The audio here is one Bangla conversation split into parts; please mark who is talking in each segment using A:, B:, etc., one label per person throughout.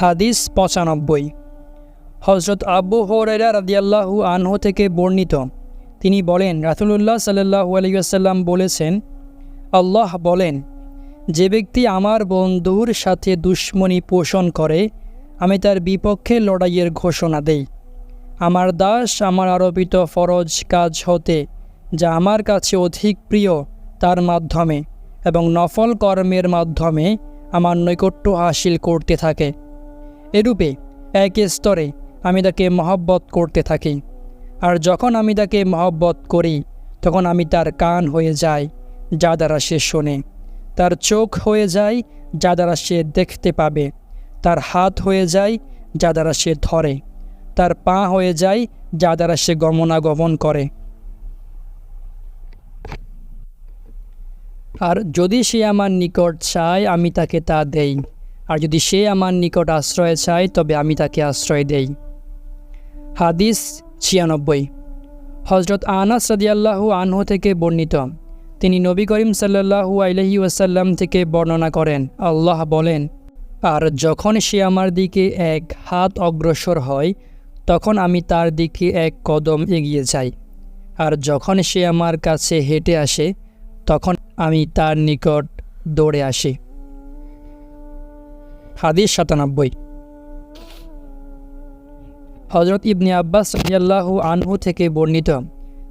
A: হাদিস পঁচানব্বই। হজরত আব্বু হরাইরা রাদিয়াল্লাহু আনহু থেকে বর্ণিত। তিনি বলেন, রাসুলুল্লাহ সাল্লাহু আলাইসাল্লাম বলেছেন, আল্লাহ বলেন, যে ব্যক্তি আমার বন্ধুর সাথে দুশ্মনী পোষণ করে, আমি তার বিপক্ষে লড়াইয়ের ঘোষণা দেই। আমার দাস আমার আরোপিত ফরজ কাজ হতে, যা আমার কাছে অধিক প্রিয়, তার মাধ্যমে এবং নফল কর্মের মাধ্যমে আমার নৈকট্য হাসিল করতে থাকে। এরূপে এক স্তরে আমি তাকে মহব্বত করতে থাকি। আর যখন আমি তাকে মহব্বত করি, তখন আমি তার কান হয়ে যাই, যা দ্বারা সে শোনে। তার চোখ হয়ে যায় যা দ্বারা সে দেখতে পাবে। তার হাত হয়ে যায় যা দ্বারা সে ধরে। তার পা হয়ে যায় যা দ্বারা সে গমনাগমন করে। আর যদি সে আমার নিকট চায়, আমি তাকে তা দেই। আর যদি সে আমার নিকট আশ্রয় চায়, তবে আমি তাকে আশ্রয় দেই। হাদিস ছিয়ানব্বই। হজরত আনাস রাদিয়াল্লাহু আনহু থেকে বর্ণিত। তিনি নবী করিম সাল্লাহু আলহি ওয়াসাল্লাম থেকে বর্ণনা করেন, আল্লাহ বলেন, আর যখন সে আমার দিকে এক হাত অগ্রসর হয়, তখন আমি তার দিকে এক কদম এগিয়ে যাই। আর যখন সে আমার কাছে হেঁটে আসে, তখন আমি তার নিকট দৌড়ে আসি। হাদিস সাতানব্বই। হজরত ইবনে আব্বাস রাজিয়াল্লাহু আনহু থেকে বর্ণিত,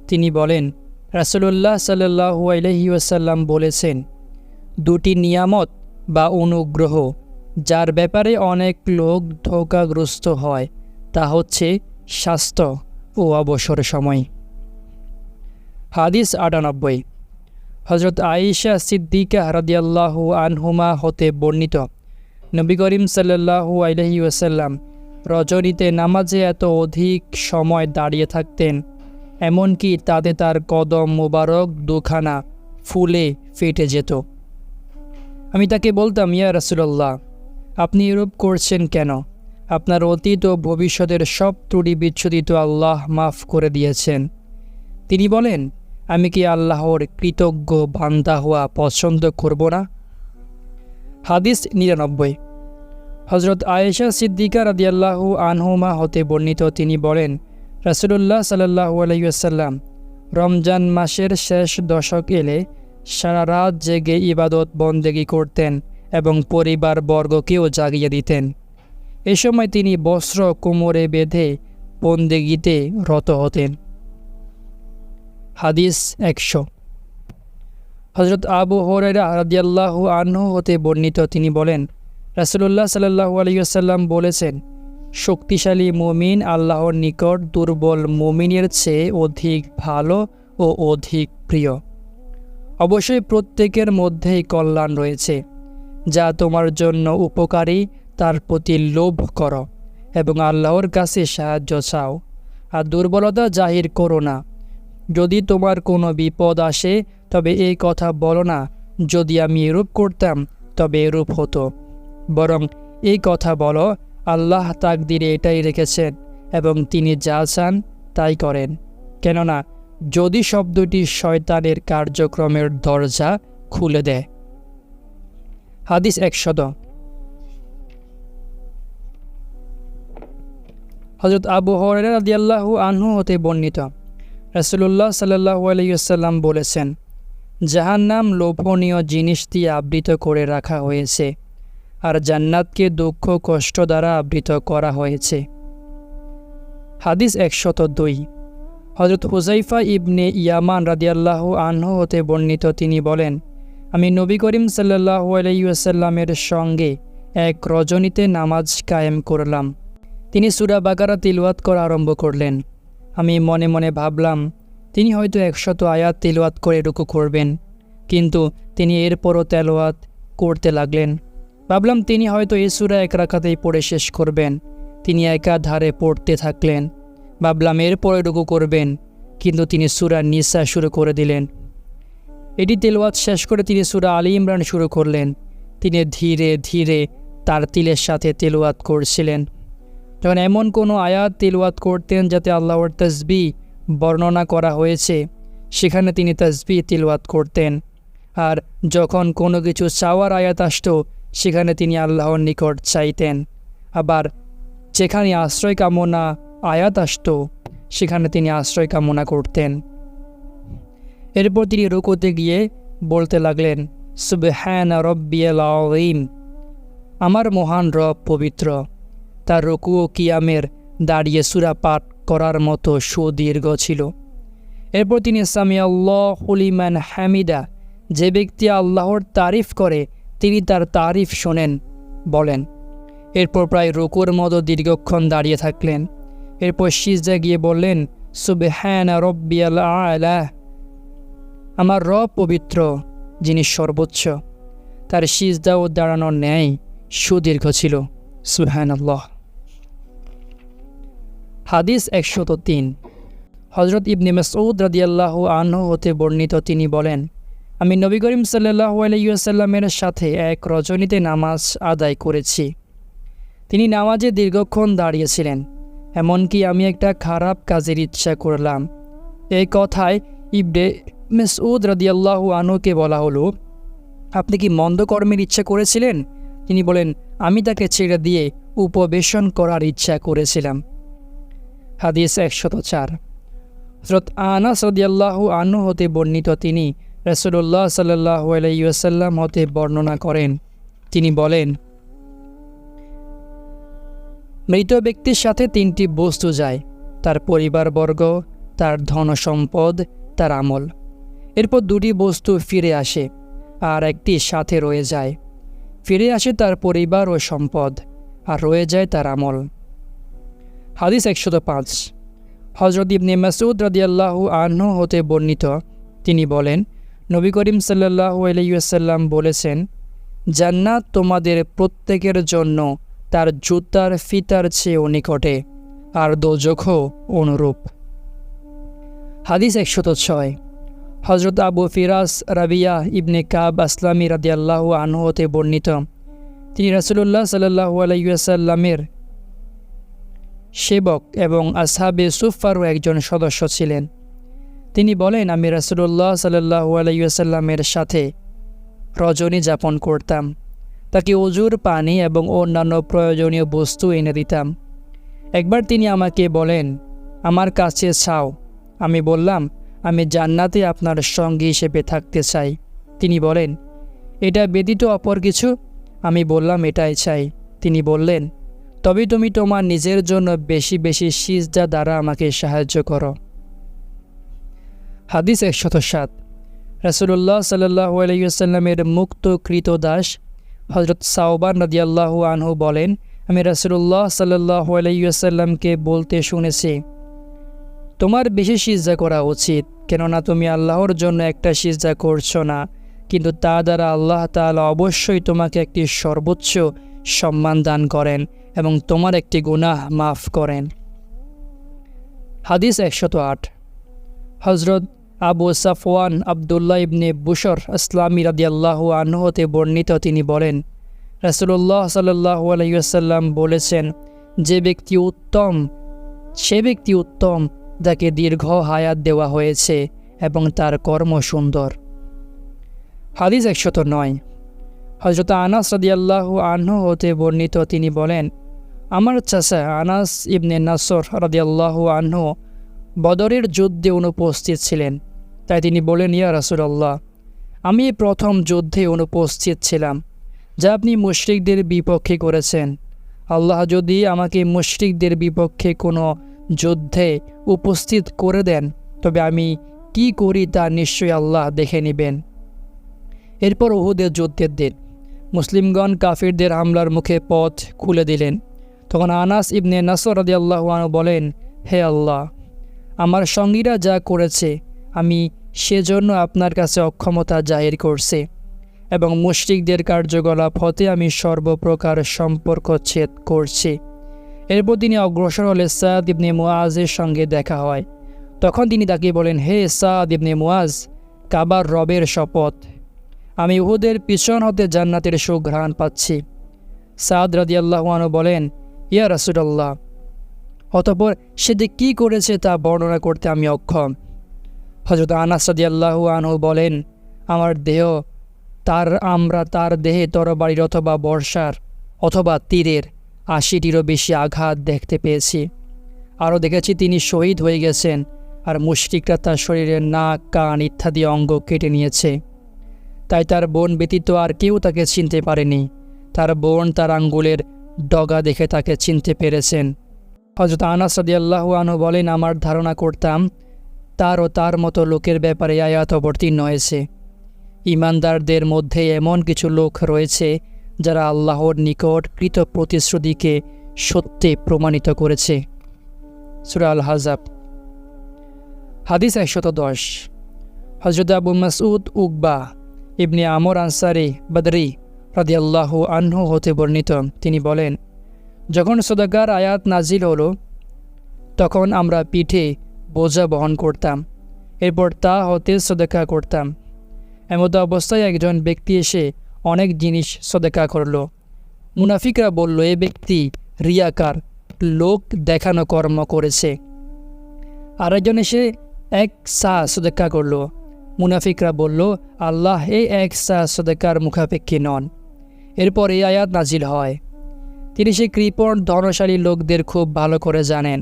A: তিনি বলেন, রাসুলুল্লাহ সাল্লাহু আলহি বলেছেন, দুটি নিয়ামত বা অনুগ্রহ যার ব্যাপারে অনেক লোক ধোকাগ্রস্ত হয়, তা হচ্ছে স্বাস্থ্য ও অবসর সময়। হাদিস আটানব্বই। হজরত আয়েশা সিদ্দিকা রাদিয়াল্লাহু আনহুমা হতে বর্ণিত নবী করিম সাল্লাহু আলহি ওয়াসাল্লাম রজনীতে নামাজে এত অধিক সময় দাঁড়িয়ে থাকতেন, এমনকি তাতে তার কদম মোবারক দুখানা ফুলে ফেটে যেত। আমি তাকে বলতাম, ইয়া রসুল্লাহ আপনি এরূপ করছেন কেন? আপনার অতীত ও ভবিষ্যতের সব ত্রুটি বিচ্ছুদিত আল্লাহ মাফ করে দিয়েছেন। তিনি বলেন, আমি কি আল্লাহর কৃতজ্ঞ বান্দা হওয়া পছন্দ করব না? হাদিস নিরানব্বই। হজরত আয়েশা সিদ্দিকা রাদিয়াল্লাহু আনহুমা হতে বর্ণিত তিনি বলেন, রাসুলুল্লাহ সাল্লাহু আলাইসাল্লাম রমজান মাসের শেষ দশক এলে সারা রাত জেগে ইবাদত বন্দেগি করতেন এবং পরিবার বর্গকেও জাগিয়ে দিতেন। এ সময় তিনি বস্ত্র কোমরে বেঁধে বন্দেগিতে রত হতেন। হাদিস একশো। হজরত আবু হরাইরা রাদিয়াল্লাহু আনহু হতে বর্ণিত, তিনি বলেন, রাসুলুল্লাহ সাল্লাহু আলিয়াল্লাম বলেছেন, শক্তিশালী মুমিন আল্লাহর নিকট দুর্বল মুমিনের চেয়ে অধিক ভালো ও অধিক প্রিয়। অবশ্যই প্রত্যেকের মধ্যেই কল্যাণ রয়েছে, যা তোমার জন্য উপকারী, তার প্রতি লোভ করো এবং আল্লাহর কাছে সাহায্য চাও। আর দুর্বলতা জাহির করো না। যদি তোমার কোনো বিপদ আসে, তবে এই কথা বলো না। যদি আমি এরূপ করতাম, তবে এরূপ হতো। বরং এই কথা বলো, আল্লাহ তাকদিরে এটাই রেখেছেন এবং তিনি যা চান তাই করেন। কেননা, যদি শব্দটি শয়তানের কার্যক্রমের দরজা খুলে দেয়। হাদিস একশত। হজরত আবু হরাদিয়াল্লাহু আনহু হতে বর্ণিত। রাসুলুল্লাহ সাল্লাহু আলাইসাল্লাম বলেছেন, জাহান্নাম লোভনীয় জিনিস দিয়ে আবৃত করে রাখা হয়েছে আর জান্নাতকে দুঃখ কষ্ট দ্বারা আবৃত করা হয়েছে। হাদিস একশত দুই। হজরত হুজাইফা ইবনে ইয়ামান রাদিয়াল্লাহু আনহু হতে বর্ণিত তিনি বলেন, আমি নবী করিম সাল্লাহু আলাইসাল্লামের সঙ্গে এক রজনীতে নামাজ কায়েম করলাম। তিনি সুরা বাকারা তিলওয়াত করা আরম্ভ করলেন। আমি মনে মনে ভাবলাম, তিনি হয়তো একশত আয়াত তিলওয়াত করে রুকু করবেন, কিন্তু তিনি এরপরও তেলোয়াত করতে লাগলেন। ভাবলাম তিনি হয়তো এ সুরা এক রাখাতেই পড়ে শেষ করবেন, তিনি একা ধারে পড়তে থাকলেন। ভাবলাম এরপরে রুকু করবেন, কিন্তু তিনি সুরা নিসা শুরু করে দিলেন। এটি তেলওয়াত শেষ করে তিনি সুরা আলী ইমরান শুরু করলেন। তিনি ধীরে ধীরে তার তিলের সাথে তেলওয়াত করছিলেন। যখন এমন কোনো আয়াত তিলওয়াত করতেন যাতে আল্লাহর তসবি বর্ণনা করা হয়েছে। সেখানে তিনি তসবি তিলওয়াত করতেন। আর যখন কোনো কিছু চাওয়ার আয়াত আসত, সেখানে তিনি আল্লাহর নিকট চাইতেন। আবার যেখানে আশ্রয় কামনা আয়াত আসত, সেখানে তিনি আশ্রয় কামনা করতেন। এরপর তিনি রুকুতে গিয়ে বলতে লাগলেন, সুবহান রব্বিয়াল আমার মহান রব পবিত্র। তার রকু ও কিয়ামের দাঁড়িয়ে সুরা পাঠ করার মতো সুদীর্ঘ ছিল। এরপর তিনি সামি আল্লাহ হলিমান হামিদা, যে ব্যক্তি আল্লাহর তারিফ করে, তিনি তার তারিফ শোনেন, বলেন। এরপর প্রায় রুকুর মতো দীর্ঘক্ষণ দাঁড়িয়ে থাকলেন। এরপর সিজা গিয়ে বললেন, সুবহান রব্বিয়াল আলা, আমার রব পবিত্র, যিনি সর্বোচ্চ। তার সিজদা ও দাঁড়ানোর ন্যায় সুদীর্ঘ ছিল। সুহান আল্লাহ হাদিস একশত তিন। হজরত ইবনে মাসউদ রাদিয়াল্লাহ আনহু হতে বর্ণিত তিনি বলেন, আমি নবী করিম সাল্লাহ আলাইসাল্লামের সাথে এক রজনীতে নামাজ আদায় করেছি। তিনি নামাজে দীর্ঘক্ষণ দাঁড়িয়েছিলেন, এমনকি আমি একটা খারাপ কাজের ইচ্ছা করলাম। এই কথায় ইবনে মেসউদ রাদিয়াল্লাহু আনুকে বলা হলো, আপনি কি মন্দ কর্মের ইচ্ছা করেছিলেন? তিনি বলেন, আমি তাকে ছেড়ে দিয়ে উপবেশন করার ইচ্ছা করেছিলাম। হাদিস একশত চার। হজরত আনাস রদিয়াল্লাহু আনু হতে বর্ণিত তিনি রসুল্লাহ সাল্লাহ আলাইসাল্লাম হতে বর্ণনা করেন। তিনি বলেন, মৃত ব্যক্তির সাথে তিনটি বস্তু যায়, তার পরিবারবর্গ, তার ধন সম্পদ তার আমল। এরপর দুটি বস্তু ফিরে আসে আর একটি সাথে রয়ে যায়। ফিরে আসে তার পরিবার ও সম্পদ আর রয়ে যায় তার আমল। হাদিস একশত পাঁচ। হজরত ইবনে মাসুদ রদিয়াল্লাহু আহ্ন হতে বর্ণিত, তিনি বলেন, নবী করিম সাল্লাহু আলাইসাল্লাম বলেছেন, জান্নাত তোমাদের প্রত্যেকের জন্য তার জুতার ফিতার চেয়েও নিকটে, আর দোজখও অনুরূপ। হাদিস একশত ছয়। হজরত আবু ফিরাস রাবিয়া ইবনে কাব আসলামী রাদিয়াল্লাহু আনহু হতে বর্ণিত, তিনি রাসুলুল্লাহ সাল্লাহু আলাইসাল্লামের সেবক এবং আসহাবে সুফারও একজন সদস্য ছিলেন। তিনি বলেন, আমি রাসুলুল্লাহ সাল্লাহু আলাইসাল্লামের সাথে রজনী যাপন করতাম। তাকে অজুর পানি এবং অন্যান্য প্রয়োজনীয় বস্তু এনে দিতাম। একবার তিনি আমাকে বলেন, আমার কাছে ছাও আমি বললাম, আমি জান্নাতে আপনার সঙ্গী হিসেবে থাকতে চাই। তিনি বলেন, এটা ব্যতীত অপর কিছু? আমি বললাম, এটাই চাই। তিনি বললেন তবে তুমি তোমার নিজের জন্য বেশি বেশি সিজদা দ্বারা আমাকে সাহায্য করো। হাদিস একশত সাত। রাসুল্লাহ সাল্লাহ আলাইসাল্লামের মুক্ত কৃত দাস হজরত সাওবান নদিয়াল্লাহু আনহু বলেন, আমি রাসুল্লাহ সাল্লাহ আলাইসাল্লামকে বলতে শুনেছি, তোমার বেশি সিজা করা উচিত, কেননা তুমি আল্লাহর জন্য একটা সিজা করছ না, কিন্তু তা দ্বারা আল্লাহ তালা অবশ্যই তোমাকে একটি সর্বোচ্চ সম্মান দান করেন। এবং তোমার একটি গুনাহ মাফ করেন। হাদিস একশত আট। হজরত আবু সাফওয়ান আবদুল্লাহ ইবনে বুশর ইসলামী রাদিয়াল্লাহ আনহতে বর্ণিত তিনি বলেন রাসুল্লাহ সাল্লাহ আলাইসাল্লাম বলেছেন, যে ব্যক্তি উত্তম, সে ব্যক্তি উত্তম, যাকে দীর্ঘ হায়াত দেওয়া হয়েছে এবং তার কর্ম সুন্দর। হাদিস একশত নয়। হজরত আনাস রাদিয়াল্লাহ আনহু হতে বর্ণিত তিনি বলেন, আমার চাচা আনাস ইবনে নাসর রাদিয়াল্লাহ আনহু বদরের যুদ্ধে অনুপস্থিত ছিলেন। তাই তিনি বলেন, ইয়া রাসুলাল্লাহ, আমি প্রথম যুদ্ধে অনুপস্থিত ছিলাম, যা আপনি মুশরিকদের বিপক্ষে করেছেন। আল্লাহ যদি আমাকে মুশরিকদের বিপক্ষে কোনো যুদ্ধে উপস্থিত করে দেন, তবে আমি কি করি তা নিশ্চয়ই আল্লাহ দেখে নেবেন। এরপর উহুদের যুদ্ধের দিন। মুসলিমগণ কাফিরদের হামলার মুখে পথ খুলে দিলেন। তখন আনাস ইবনে নাসর আদি আল্লাহ বলেন, হে আল্লাহ, আমার সঙ্গীরা যা করেছে, আমি সেজন্য আপনার কাছে অক্ষমতা জাহির করছে এবং মুশরিকদের কার্যকলাপ হতে আমি সর্বপ্রকার সম্পর্ক ছেদ করছি। এরপর তিনি অগ্রসর হলে সাদ ইবনে মুআজের সঙ্গে দেখা হয়। তখন তিনি তাকে বলেন, হে সাদ ইবনে মুআজ, কাবার রবের শপথ আমি উহুদের পিছন হতে জান্নাতের সুঘ্রাণ পাচ্ছি। সাদ রাদিয়াল্লাহুয়ানু বলেন, ইয়া রাসুলাল্লাহ, অতপর সেটি কী করেছে তা বর্ণনা করতে আমি অক্ষম। হজরত আনাস রাদিয়াল্লাহু আনহু বলেন, আমার দেহ তার আমরা তার দেহে তরবারির অথবা বর্ষার অথবা তীরের আশিটিরও বেশি আঘাত দেখতে পেয়েছি। আরও দেখেছি তিনি শহীদ হয়ে গেছেন আর মুশরিকরা তার শরীরের নাক, কান ইত্যাদি অঙ্গ কেটে নিয়েছে। তাই তার বোন ব্যতীত আর কেউ তাকে চিনতে পারেনি। তার বোন তার আঙ্গুলের ডগা দেখে তাকে চিনতে পেরেছেন। হজরত আনাস আল্লাহ আনহু বলেন, আমার ধারণা করতাম, তার ও তার মতো লোকের ব্যাপারে আয়াত অবতীর্ণ হয়েছে। ইমানদারদের মধ্যে এমন কিছু লোক রয়েছে, যারা আল্লাহর নিকট কৃত প্রতিশ্রুতিকে সত্যে প্রমাণিত করেছে। সুরা আল হাজাব হাদিস একশত দশ। হজরত আবু মাসউদ উকবা ইবনে আমর আনসারি বদরি রাদিয়াল্লাহু আনহু হতে বর্ণিত। তিনি বলেন, যখন সদাগার আয়াত নাজিল হলো, তখন আমরা পিঠে বোঝা বহন করতাম। এরপর তা হতে সদেকা করতাম। এমতো অবস্থায় একজন ব্যক্তি এসে অনেক জিনিস সদেকা করল। মুনাফিকরা বলল, এ ব্যক্তি রিয়াকার, লোক দেখানো কর্ম করেছে। আরেকজন এসে এক সা সদেকা করল। মুনাফিকরা বলল, আল্লাহ এই এক সদেকার মুখাপেক্ষী নন। এরপর এই আয়াত নাজিল হয়। তিনি সেই কৃপণ, ধনশালী লোকদের খুব ভালো করে জানেন,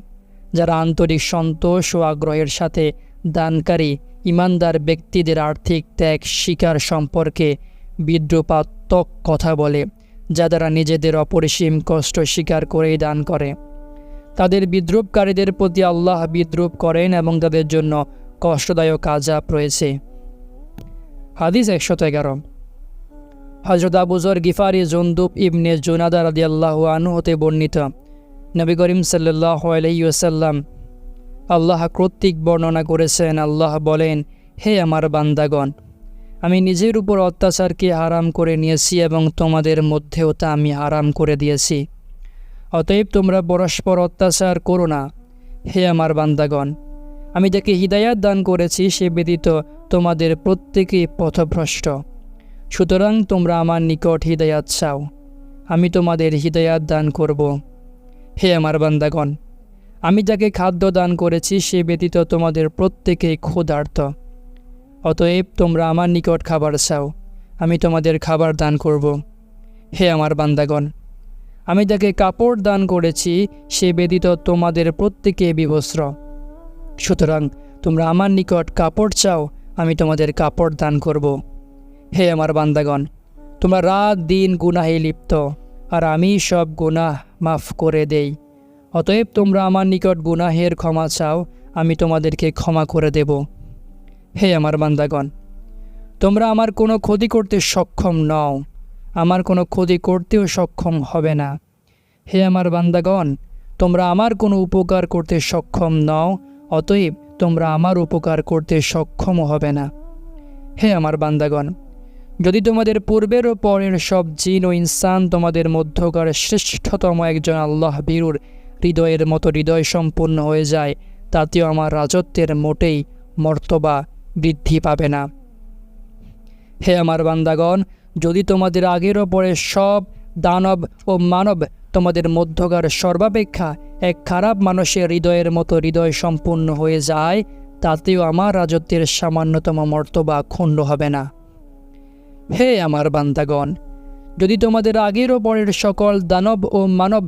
A: যারা আন্তরিক সন্তোষ ও আগ্রহের সাথে দানকারী, ইমানদার ব্যক্তিদের আর্থিক ত্যাগ, শিকার সম্পর্কে বিদ্রুপাত্মক কথা বলে, যা দ্বারা নিজেদের অপরিসীম কষ্ট স্বীকার করেই দান করে। তাদের বিদ্রুপকারীদের প্রতি আল্লাহ বিদ্রুপ করেন এবং তাদের জন্য কষ্টদায়ক আজাব রয়েছে। হাদিস একশত এগারো। হজরত আবুজর গিফারি জন্দুব ইবনে জুনাদা আল্লাহ আনু হতে বর্ণিত। নবী করিম সাল্লাহ আলাইসাল্লাম আল্লাহ কর্তৃক বর্ণনা করেছেন, আল্লাহ বলেন, হে আমার বান্দাগণ, আমি নিজের উপর অত্যাচারকে হারাম করে নিয়েছি এবং তোমাদের মধ্যেও তা আমি হারাম করে দিয়েছি। অতএব তোমরা পরস্পর অত্যাচার করো না। হে আমার বান্দাগণ আমি যাকে হৃদায়াত দান করেছি, সে ব্যতীত তোমাদের প্রত্যেকেই পথভ্রষ্ট। সুতরাং তোমরা আমার নিকট হৃদয়াত চাও। আমি তোমাদের হৃদয়াত দান করব। হে আমার বান্দাগণ, আমি যাকে খাদ্য দান করেছি, সে ব্যতীত তোমাদের প্রত্যেকেই ক্ষুধার্ত। অতএব তোমরা আমার নিকট খাবার চাও। আমি তোমাদের খাবার দান করব। হে আমার বান্দাগণ, আমি যাকে কাপড় দান করেছি, সে ব্যতীত তোমাদের প্রত্যেকে বিবস্ত্র। সুতরাং তোমরা আমার নিকট কাপড় চাও, আমি তোমাদের কাপড় দান করব। হে আমার বান্দাগণ, তোমরা রাত দিন গুনাহে লিপ্ত, আর আমি সব গুনাহ মাফ করে দেই। অতএব তোমরা আমার নিকট গুনাহের ক্ষমা চাও, আমি তোমাদেরকে ক্ষমা করে দেব। হে আমার বান্দাগণ, তোমরা আমার কোনো ক্ষতি করতে সক্ষম নও, আমার কোনো ক্ষতি করতেও সক্ষম হবে না। হে আমার বান্দাগণ, তোমরা আমার কোনো উপকার করতে সক্ষম নও অতএব তোমরা আমার উপকার করতে সক্ষমও হবে না। হে আমার বান্দাগণ, যদি তোমাদের পূর্বের ও পরের সব জিন ও ইনসান তোমাদের মধ্যকার শ্রেষ্ঠতম একজন আল্লাহ বীরুর হৃদয়ের মতো হৃদয় সম্পূর্ণ হয়ে যায়, তাতেও আমার রাজত্বের মোটেই মর্তবা বৃদ্ধি পাবে না। হে আমার বান্দাগণ, যদি তোমাদের আগের পরের সব দানব ও মানব তোমাদের মধ্যকার সর্বাপেক্ষা এক খারাপ মানুষের হৃদয়ের মতো হৃদয় সম্পূর্ণ হয়ে যায়, তাতেও আমার রাজত্বের সামান্যতম মর্তবা ক্ষুণ্ণ হবে না। হে আমার বান্দাগণ, যদি তোমাদের আগের ও পরের সকল দানব ও মানব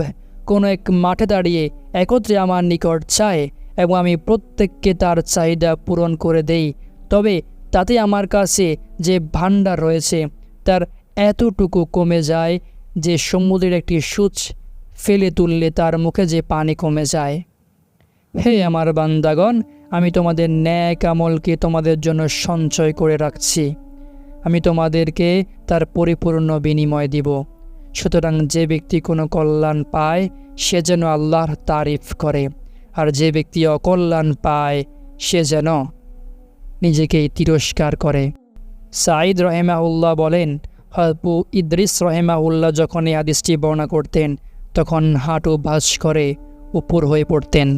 A: কোনো এক মাঠে দাঁড়িয়ে একত্রে আমার নিকট চায় এবং আমি প্রত্যেককে তার চাহিদা পূরণ করে দেই, তবে তাতে আমার কাছে যে ভাণ্ডার রয়েছে, তার এতটুকু কমে যায় যে সমুদ্রের একটি সূচ ফেলে তুললে তার মুখে যে পানি কমে যায়। হে আমার বান্দাগণ, আমি তোমাদের ন্যায় আমলকে তোমাদের জন্য সঞ্চয় করে রাখছি। আমি তোমাদেরকে তার পরিপূর্ণ বিনিময় দিব। সুতরাং যে ব্যক্তি কোনো কল্যাণ পায়, সে যেন আল্লাহর তারিফ করে। আর যে ব্যক্তি অকল্যাণ পায়, সে যেন নিজেকেই তিরস্কার করে। সাঈদ রহেমাউল্লাহ বলেন হলপু ইদ্রিস রহেমাউল্লাহ যখন এই আদিশটি বর্ণনা করতেন, তখন হাঁটু ভাস করে উপর হয়ে পড়তেন।